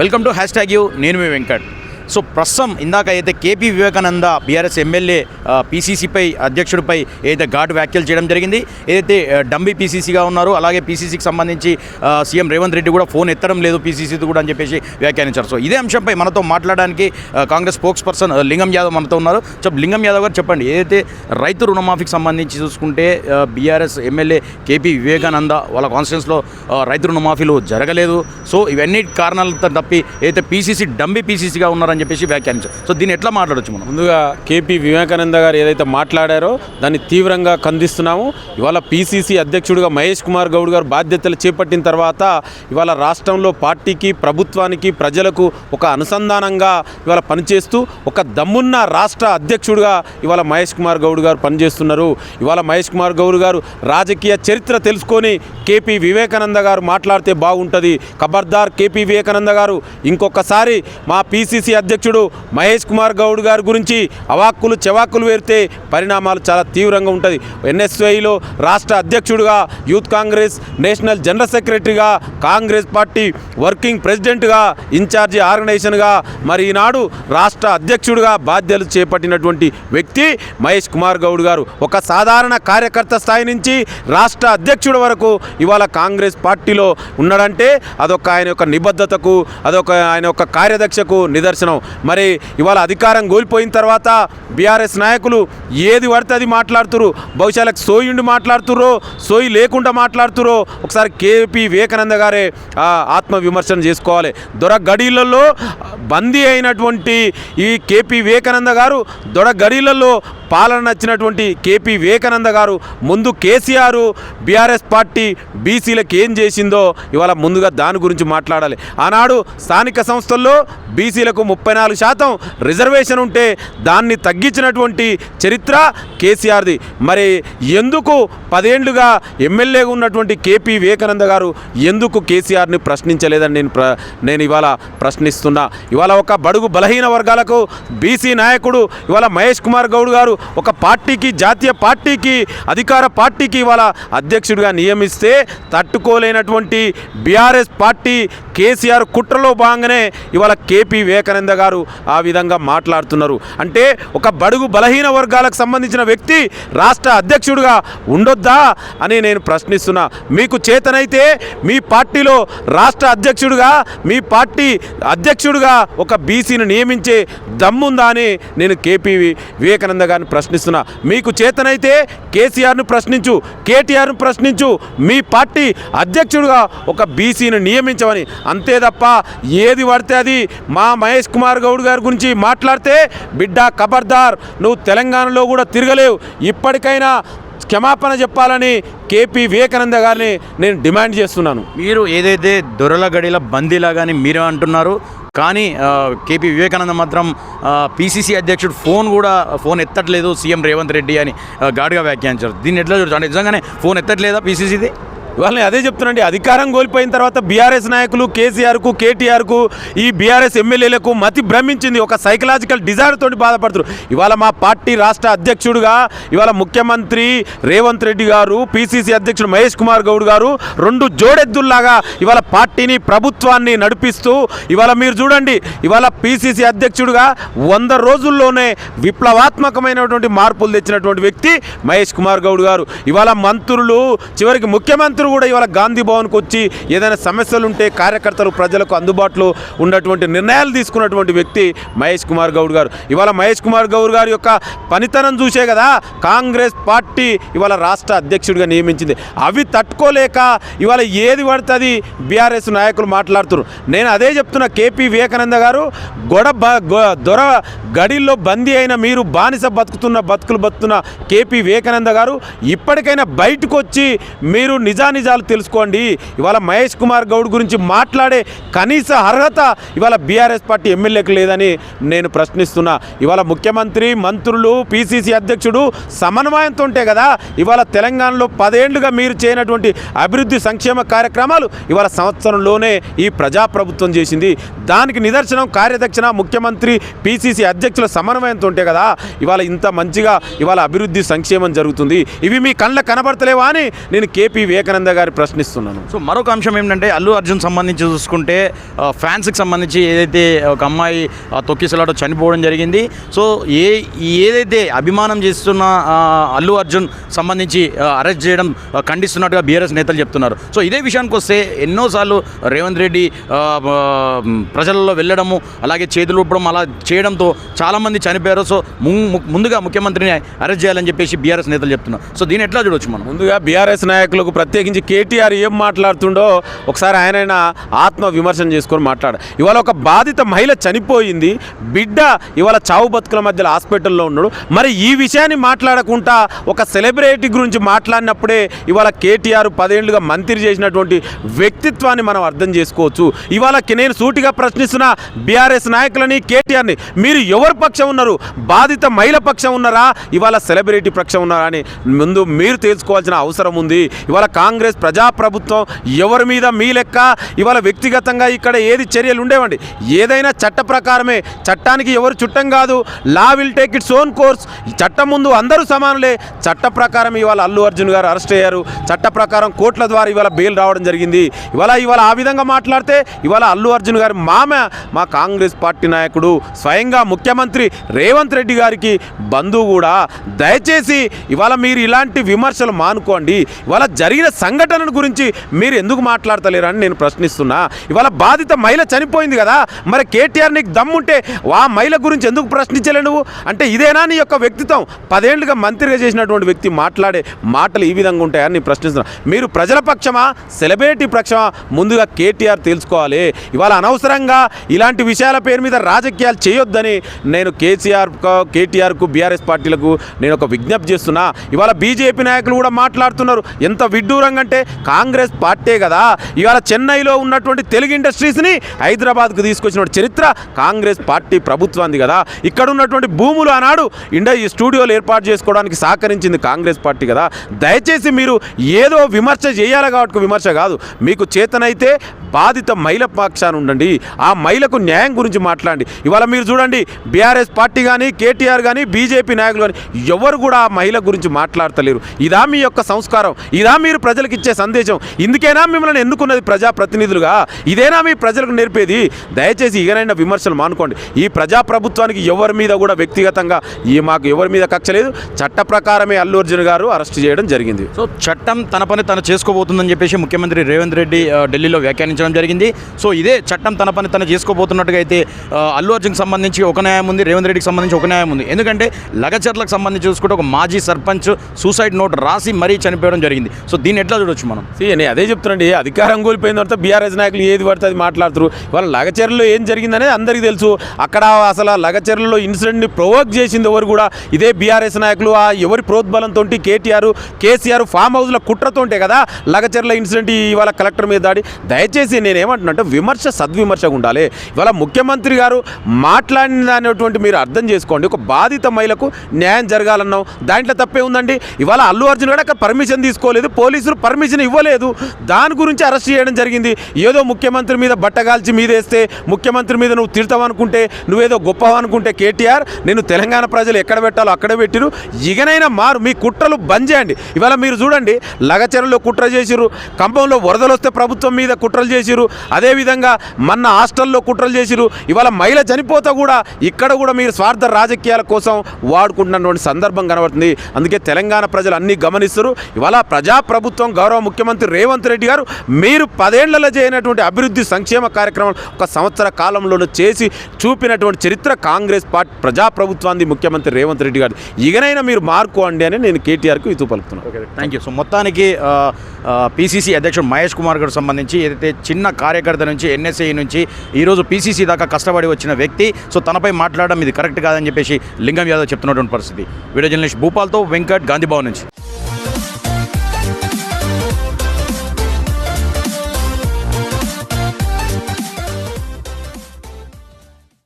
Welcome to hash tag U నేను మీ Venkat. So ప్రస్తుతం ఇందాక అయితే కేపీ వివేకానంద బీఆర్ఎస్ ఎమ్మెల్యే పీసీసీపై అధ్యక్షుడిపై ఏదైతే ఘాటు వ్యాఖ్యలు చేయడం జరిగింది ఏదైతే డంబి డంబీ పీసీసీగా ఉన్నారో అలాగే పీసీసీకి సంబంధించి సీఎం రేవంత్ రెడ్డి కూడా ఫోన్ ఎత్తడం లేదు పీసీసీతో కూడా అని చెప్పేసి వ్యాఖ్యానించారు. సో ఇదే అంశంపై మనతో మాట్లాడడానికి కాంగ్రెస్ స్పోక్స్ పర్సన్ లింగం యాదవ్ మనతో ఉన్నారు. చెప్ లింగం యాదవ్ గారు చెప్పండి ఏదైతే రైతు రుణమాఫీకి సంబంధించి చూసుకుంటే బీఆర్ఎస్ ఎమ్మెల్యే కేపీ వివేకానంద వాళ్ళ కాన్స్టిట్యూన్స్లో రైతు రుణమాఫీలు జరగలేదు. సో ఇవన్నీ కారణాలతో తప్పి ఏదైతే పీసీసీ డంబీ పీసీసీగా ఉన్నారని చెప్పేసి వ్యాఖ్యానించారు. సో దీన్ని ఎట్లా మాట్లాడచ్చు మనం? ముందుగా కేపీ వివేకానంద గారు ఏదైతే మాట్లాడారో దాన్ని తీవ్రంగా ఖండిస్తున్నాము. ఇవాళ పీసీసీ అధ్యక్షుడిగా మహేష్ కుమార్ గౌడ్ గారు బాధ్యతలు చేపట్టిన తర్వాత ఇవాళ రాష్ట్రంలో పార్టీకి ప్రభుత్వానికి ప్రజలకు ఒక అనుసంధానంగా ఇవాళ పనిచేస్తూ ఒక దమ్మున్న రాష్ట్ర అధ్యక్షుడిగా ఇవాళ మహేష్ కుమార్ గౌడ్ గారు పనిచేస్తున్నారు. ఇవాళ మహేష్ కుమార్ గౌడ్ గారు రాజకీయ చరిత్ర తెలుసుకొని కేపీ వివేకానంద గారు మాట్లాడితే బాగుంటుంది. ఖబర్దార్ కేపీ వివేకానంద గారు ఇంకొకసారి మా పీసీసీ అధ్యక్షుడు మహేష్ కుమార్ గౌడ్ గారి గురించి అవాక్కులు చెవాక్కులు వేరితే పరిణామాలు చాలా తీవ్రంగా ఉంటుంది. ఎన్ఎస్ఐలో రాష్ట్ర అధ్యక్షుడుగా యూత్ కాంగ్రెస్ నేషనల్ జనరల్ సెక్రటరీగా కాంగ్రెస్ పార్టీ వర్కింగ్ ప్రెసిడెంట్గా ఇన్ఛార్జి ఆర్గనైజేషన్గా మరి ఈనాడు రాష్ట్ర అధ్యక్షుడిగా బాధ్యతలు చేపట్టినటువంటి వ్యక్తి మహేష్ కుమార్ గౌడ్ గారు. ఒక సాధారణ కార్యకర్త స్థాయి నుంచి రాష్ట్ర అధ్యక్షుడు వరకు ఇవాళ కాంగ్రెస్ పార్టీలో ఉన్నాడంటే అదొక ఆయన యొక్క నిబద్ధతకు అదొక ఆయన యొక్క కార్యదక్షకు నిదర్శనం. మరి ఇవాళ అధికారం కోల్పోయిన తర్వాత బీఆర్ఎస్ నాయకులు ఏది పడితే అది మాట్లాడుతురు. బహుశాలకు సోయి ఉండి మాట్లాడుతుర్రో సోయి లేకుండా మాట్లాడుతురో ఒకసారి కేపీ వివేకానంద గారే ఆత్మ విమర్శన చేసుకోవాలి. దొర బందీ అయినటువంటి ఈ కేపీ వివేకానంద గారు దొర పాలన నచ్చినటువంటి కేపీ వివేకానంద గారు ముందు కేసీఆర్ బీఆర్ఎస్ పార్టీ బీసీలకు ఏం చేసిందో ఇవాళ ముందుగా దాని గురించి మాట్లాడాలి. ఆనాడు స్థానిక సంస్థల్లో బీసీలకు ముప్పై నాలుగు శాతం రిజర్వేషన్ ఉంటే దాన్ని తగ్గించినటువంటి చరిత్ర కేసీఆర్ది. మరి ఎందుకు పదేండ్లుగా ఎమ్మెల్యేగా ఉన్నటువంటి కేపీ వివేకానంద గారు ఎందుకు కేసీఆర్ని ప్రశ్నించలేదని నేను ప్ర నేను ఇవాళ ప్రశ్నిస్తున్నా. ఇవాళ ఒక బడుగు బలహీన వర్గాలకు బీసీ నాయకుడు ఇవాళ మహేష్ కుమార్ గౌడ్ గారు ఒక పార్టీకి జాతీయ పార్టీకి అధికార పార్టీకి ఇవాళ అధ్యక్షుడిగా నియమిస్తే తట్టుకోలేనటువంటి బీఆర్ఎస్ పార్టీ కేసీఆర్ కుట్రలో భాగంగానే ఇవాళ కేపీ వివేకానంద గారు ఆ విధంగా మాట్లాడుతున్నారు. అంటే ఒక బడుగు బలహీన వర్గాలకు సంబంధించిన వ్యక్తి రాష్ట్ర అధ్యక్షుడిగా ఉండొద్దా అని నేను ప్రశ్నిస్తున్నా. మీకు చేతనైతే మీ పార్టీలో రాష్ట్ర అధ్యక్షుడిగా మీ పార్టీ అధ్యక్షుడిగా ఒక బీసీని నియమించే దమ్ముందా అని నేను కేపీ వివేకానంద గారిని ప్రశ్నిస్తున్నా. మీకు చేతనైతే కేసీఆర్ను ప్రశ్నించు కేటీఆర్ను ప్రశ్నించు. మీ పార్టీ అధ్యక్షుడిగా ఒక బీసీని నియమించమని. అంతే తప్ప ఏది పడితే అది మా మహేష్ కుమార్ గౌడ్ గారి గురించి మాట్లాడితే బిడ్డ ఖబర్దార్ నువ్వు తెలంగాణలో కూడా తిరగలేవు. ఇప్పటికైనా క్షమాపణ చెప్పాలని కేపీ వివేకానంద గారిని నేను డిమాండ్ చేస్తున్నాను. మీరు ఏదైతే దొరల గడిల బందీలాగాని మీరే అంటున్నారు కానీ కేపీ వివేకానంద మాత్రం పీసీసీ అధ్యక్షుడు ఫోన్ కూడా ఫోన్ ఎత్తట్లేదు సీఎం రేవంత్ రెడ్డి అని గాడిగా ఘాటుగా వ్యాఖ్యానించారు. దీన్ని ఎట్లా చూడచ్చు? అంటే నిజంగానే ఫోన్ ఎత్తట్లేదా పీసీసీది? వాళ్ళని అదే చెప్తున్నాండి అధికారం కోల్పోయిన తర్వాత బీఆర్ఎస్ నాయకులు కేసీఆర్కు కేటీఆర్కు ఈ బీఆర్ఎస్ ఎమ్మెల్యేలకు మతి భ్రమించింది. ఒక సైకలాజికల్ డిజార్డ్ తోటి బాధపడుతున్నారు. ఇవాళ మా పార్టీ రాష్ట్ర అధ్యక్షుడుగా ఇవాళ ముఖ్యమంత్రి రేవంత్ రెడ్డి గారు పిసిసి అధ్యక్షుడు మహేష్ కుమార్ గౌడ్ గారు రెండు జోడెద్దుల్లాగా ఇవాళ పార్టీని ప్రభుత్వాన్ని నడిపిస్తూ ఇవాళ మీరు చూడండి. ఇవాళ పిసిసి అధ్యక్షుడుగా వంద రోజుల్లోనే విప్లవాత్మకమైనటువంటి మార్పులు తెచ్చినటువంటి వ్యక్తి మహేష్ కుమార్ గౌడ్ గారు. ఇవాళ మంత్రులు చివరికి ముఖ్యమంత్రి కూడా ఇవాళ గాంధీ భవన్కి వచ్చి ఏదైనా సమస్యలు ఉంటే కార్యకర్తలు ప్రజలకు అందుబాటులో ఉన్నటువంటి నిర్ణయాలు తీసుకున్నటువంటి వ్యక్తి మహేష్ కుమార్ గౌడ్ గారు. ఇవాళ మహేష్ కుమార్ గౌడ్ గారి యొక్క పనితనం చూసే కదా కాంగ్రెస్ పార్టీ ఇవాళ రాష్ట్ర అధ్యక్షుడిగా నియమించింది. అవి తట్టుకోలేక ఇవాళ ఏది పడుతుంది బీఆర్ఎస్ నాయకులు మాట్లాడుతున్నారు. నేను అదే చెప్తున్నా కేపీ వివేకానంద గారు గొడ దొర గడిల్లో బందీ అయిన మీరు బానిస బతుకుతున్న బతుకులు బతుకుతున్న కేపీ వివేకానంద గారు ఇప్పటికైనా బయటకు వచ్చి మీరు నిజాలు తెలుసుకోండి. ఇవాళ మహేష్ కుమార్ గౌడ్ గురించి మాట్లాడే కనీస అర్హత ఇవాళ బీఆర్ఎస్ పార్టీ ఎమ్మెల్యేకి లేదని నేను ప్రశ్నిస్తున్నా. ఇవాళ ముఖ్యమంత్రి మంత్రులు పిసిసి అధ్యక్షుడు సమన్వయంతో ఉంటే కదా ఇవాళ తెలంగాణలో పదేళ్ళుగా మీరు చేయనటువంటి అభివృద్ధి సంక్షేమ కార్యక్రమాలు ఇవాళ సంవత్సరంలోనే ఈ ప్రజాప్రభుత్వం చేసింది. దానికి నిదర్శనం కార్యదక్షిణ ముఖ్యమంత్రి పిసిసి అధ్యక్షుల సమన్వయంతో ఉంటే కదా ఇవాళ ఇంత మంచిగా ఇవాళ అభివృద్ధి సంక్షేమం జరుగుతుంది. ఇవి మీ కళ్ళ కనబడతలేవా అని నేను కేపీ వివేకానంద శివానంద గారి ప్రశ్నిస్తున్నాను. సో మరొక అంశం ఏంటంటే అల్లు అర్జున్ సంబంధించి చూసుకుంటే ఫ్యాన్స్కి సంబంధించి ఏదైతే ఒక అమ్మాయి తొక్కిసలాట చనిపోవడం జరిగింది. సో ఏ ఏదైతే అభిమానం చేస్తున్న అల్లు అర్జున్ సంబంధించి అరెస్ట్ చేయడం ఖండిస్తున్నట్టుగా బీఆర్ఎస్ నేతలు చెప్తున్నారు. సో ఇదే విషయానికి వస్తే ఎన్నోసార్లు రేవంత్ రెడ్డి ప్రజలలో వెళ్ళడము అలాగే చేతులు ఊపడం అలా చేయడంతో చాలామంది చనిపోయారు. సో ముందుగా ముఖ్యమంత్రిని అరెస్ట్ చేయాలని చెప్పేసి బీఆర్ఎస్ నేతలు చెప్తున్నారు. సో దీన్ని ఎట్లా చూడొచ్చు మనం? ముందుగా బీఆర్ఎస్ నాయకులకు ప్రత్యేకించి కేటీఆర్ ఏం మాట్లాడుతుండో ఒకసారి ఆయన ఆత్మ విమర్శన చేసుకొని మాట్లాడు. ఇవాళ ఒక బాధిత మహిళ చనిపోయింది బిడ్డ ఇవాళ చావు బతుకుల మధ్యలో హాస్పిటల్లో ఉన్నాడు. మరి ఈ విషయాన్ని మాట్లాడకుండా ఒక సెలబ్రిటీ గురించి మాట్లాడినప్పుడే ఇవాళ కేటీఆర్ పదేళ్ళుగా మంత్రి చేసినటువంటి వ్యక్తిత్వాన్ని మనం అర్థం చేసుకోవచ్చు. ఇవాళకి నేను సూటిగా ప్రశ్నిస్తున్న బీఆర్ఎస్ నాయకులని కేటీఆర్ని మీరు ఎవరి పక్షం ఉన్నారు? బాధిత మహిళ పక్షం ఉన్నారా? ఇవాళ సెలబ్రిటీ పక్షం ఉన్నారా అని ముందు మీరు తెలుసుకోవాల్సిన అవసరం ఉంది. ఇవాళ కాంగ్రెస్ కాంగ్రెస్ ప్రజాప్రభుత్వం ఎవరి మీద మీ లెక్క? ఇవాళ వ్యక్తిగతంగా ఇక్కడ ఏది చర్యలు ఉండేవండి? ఏదైనా చట్ట ప్రకారమే చట్టానికి ఎవరు చుట్టం కాదు. Law will take its own course. చట్టం ముందు అందరూ సమానులే. చట్ట ప్రకారం ఇవాళ అల్లు అర్జున్ గారు అరెస్ట్ అయ్యారు. చట్ట ప్రకారం కోర్టుల ద్వారా ఇవాళ బెయిల్ రావడం జరిగింది. ఇవాళ ఇవాళ ఆ విధంగా మాట్లాడితే ఇవాళ అల్లు అర్జున్ గారి మామ మా కాంగ్రెస్ పార్టీ నాయకుడు స్వయంగా ముఖ్యమంత్రి రేవంత్ రెడ్డి గారికి బంధువు కూడా. దయచేసి ఇవాళ మీరు ఇలాంటి విమర్శలు మానుకోండి. ఇవాళ జరిగిన సంఘటన గురించి మీరు ఎందుకు మాట్లాడతలేరని నేను ప్రశ్నిస్తున్నా. ఇవాళ బాధిత మహిళ చనిపోయింది కదా మరి కేటీఆర్ నీకు దమ్ముంటే ఆ మహిళ గురించి ఎందుకు ప్రశ్నించలే నువ్వు? అంటే ఇదేనా నీ యొక్క వ్యక్తిత్వం? పదేళ్ళుగా మంత్రిగా చేసినటువంటి వ్యక్తి మాట్లాడే మాటలు ఈ విధంగా ఉంటాయని నేను ప్రశ్నిస్తున్నా. మీరు ప్రజల పక్షమా సెలబ్రిటీ పక్షమా ముందుగా కేటీఆర్ తెలుసుకోవాలి. ఇవాళ అనవసరంగా ఇలాంటి విషయాల పేరు మీద రాజకీయాలు చేయొద్దని నేను కేసీఆర్ కేటీఆర్కు బీఆర్ఎస్ పార్టీలకు నేను ఒక విజ్ఞప్తి చేస్తున్నా. ఇవాళ బీజేపీ నాయకులు కూడా మాట్లాడుతున్నారు. ఎంత విడ్డూరంగా అంటే కాంగ్రెస్ పార్టీ కదా. ఇవాళ చెన్నైలో ఉన్నటువంటి తెలుగు ఇండస్ట్రీస్ని హైదరాబాద్కు తీసుకొచ్చిన చరిత్ర కాంగ్రెస్ పార్టీ ప్రభుత్వాన్ని కదా. ఇక్కడ ఉన్నటువంటి భూములు ఆనాడు ఇండ ఈ స్టూడియోలు ఏర్పాటు చేసుకోవడానికి సహకరించింది కాంగ్రెస్ పార్టీ కదా. దయచేసి మీరు ఏదో విమర్శ చేయాలి కాబట్టి విమర్శ కాదు. మీకు చేతనైతే బాధిత మహిళ పక్షాన ఉండండి. ఆ మహిళకు న్యాయం గురించి మాట్లాడండి. ఇవాళ మీరు చూడండి బీఆర్ఎస్ పార్టీ కానీ కేటీఆర్ కానీ బీజేపీ నాయకులు కానీ ఎవరు కూడా ఆ మహిళ గురించి మాట్లాడతలేరు. ఇదా మీ యొక్క సంస్కారం. ఇదా మీరు ప్రజలకు ఇచ్చే సందేశం. ఇందుకేనా మిమ్మల్ని ఎన్నుకున్నది ప్రజాప్రతినిధులుగా? ఇదేనా మీ ప్రజలకు నేర్పేది? దయచేసి ఇకనైనా విమర్శలు మానుకోండి. ఈ ప్రజాప్రభుత్వానికి ఎవరి మీద కూడా వ్యక్తిగతంగా ఈ మాకు ఎవరి మీద కక్ష లేదు. చట్ట ప్రకారమే అల్లు అర్జున్ గారు అరెస్ట్ చేయడం జరిగింది. సో చట్టం తన పని తను చేసుకోబోతుందని చెప్పేసి ముఖ్యమంత్రి రేవంత్ రెడ్డి ఢిల్లీలో వ్యాఖ్యానించారు ప్రకటించడం జరిగింది. సో ఇదే చట్టం తన పని తను చేసుకోబోతున్నట్టుగా అయితే అల్లు అర్జున్కి సంబంధించి ఒక న్యాయం ఉంది రేవంత్ రెడ్డికి సంబంధించి ఒక న్యాయం ఉంది. ఎందుకంటే లగచర్లకు సంబంధించి చూసుకుంటే ఒక మాజీ సర్పంచ్ సూసైడ్ నోట్ రాసి మరీ చనిపోవడం జరిగింది. సో దీన్ని ఎట్లా చూడొచ్చు మనం? సీ నేను అదే చెప్తున్నాండి అధికారం కోల్పోయిన తర్వాత బీఆర్ఎస్ నాయకులు ఏది పడితే అది మాట్లాడుతారు. వాళ్ళ లగచర్లలో ఏం జరిగిందనేది అందరికీ తెలుసు. అక్కడ అసలు లగచర్లలో ఇన్సిడెంట్ని ప్రొవోక్ చేసింది ఎవరు కూడా ఇదే బీఆర్ఎస్ నాయకులు. ఆ ఎవరి ప్రోద్బలంతో కేటీఆర్ కేసీఆర్ ఫామ్ హౌస్లో కుట్రతోంటే కదా లగచర్ల ఇన్సిడెంట్ ఇవాళ కలెక్టర్ మీద దాడి. దయచేసి నేను ఏమంటున్నా విమర్శ సద్విమర్శగా ఉండాలి. ఇవాళ ముఖ్యమంత్రి గారు మాట్లాడినటువంటి మీరు అర్థం చేసుకోండి. ఒక బాధిత మహిళకు న్యాయం జరగాలన్నాం దాంట్లో తప్పే ఉందండి. ఇవాళ అల్లు అర్జున్ కూడా అక్కడ పర్మిషన్ తీసుకోలేదు. పోలీసులు పర్మిషన్ ఇవ్వలేదు. దాని గురించి అరెస్ట్ చేయడం జరిగింది. ఏదో ముఖ్యమంత్రి మీద బట్టగాల్చి మీదేస్తే ముఖ్యమంత్రి మీద నువ్వు తిడతావనుకుంటే నువ్వేదో గొప్ప అనుకుంటే కేటీఆర్ నేను తెలంగాణ ప్రజలు ఎక్కడ పెట్టాలో అక్కడే పెట్టిరు ఇకనైనా మారు. మీ కుట్రలు బంద్ చేయండి. ఇవాళ మీరు చూడండి లగచెరలో కుట్ర చేసిరు కంపంలో వరదలు వస్తే ప్రభుత్వం మీద కుట్రలు చేసిరు అదేవిధంగా మన హాస్టల్లో కుట్రలు చేసిరు ఇవాళ మహిళ చనిపోతా కూడా ఇక్కడ కూడా మీరు స్వార్థ రాజకీయాల కోసం వాడుకుంటున్నటువంటి సందర్భం కనబడుతుంది. అందుకే తెలంగాణ ప్రజలు అన్నీ గమనిస్తారు. ఇవాళ ప్రజాప్రభుత్వం గౌరవ ముఖ్యమంత్రి రేవంత్ రెడ్డి గారు మీరు పదేళ్ళలో చేయనటువంటి అభివృద్ధి సంక్షేమ కార్యక్రమం ఒక సంవత్సర కాలంలోనూ చేసి చూపినటువంటి చరిత్ర కాంగ్రెస్ పార్టీ ప్రజాప్రభుత్వాన్ని ముఖ్యమంత్రి రేవంత్ రెడ్డి గారు. ఇకనైనా మీరు మార్కోండి అని నేను కేటీఆర్కు ఇతూ పలుకుతున్నాను థ్యాంక్ యూ సో మొత్తానికి పీసీసీ అధ్యక్షుడు మహేష్ కుమార్ గారు సంబంధించి ఏదైతే చిన్న కార్యకర్త నుంచి ఎన్ఎస్ఐ నుంచి ఈరోజు పీసీసీ దాకా కష్టపడి వచ్చిన వ్యక్తి. సో తనపై మాట్లాడడం ఇది కరెక్ట్ కాదని చెప్పేసి లింగం యాదవ్ చెప్తున్నటువంటి పరిస్థితి. వీడియో జర్నలిస్ట్ భూపాల్తో వెంకట్ గాంధీభవన్ నుంచి.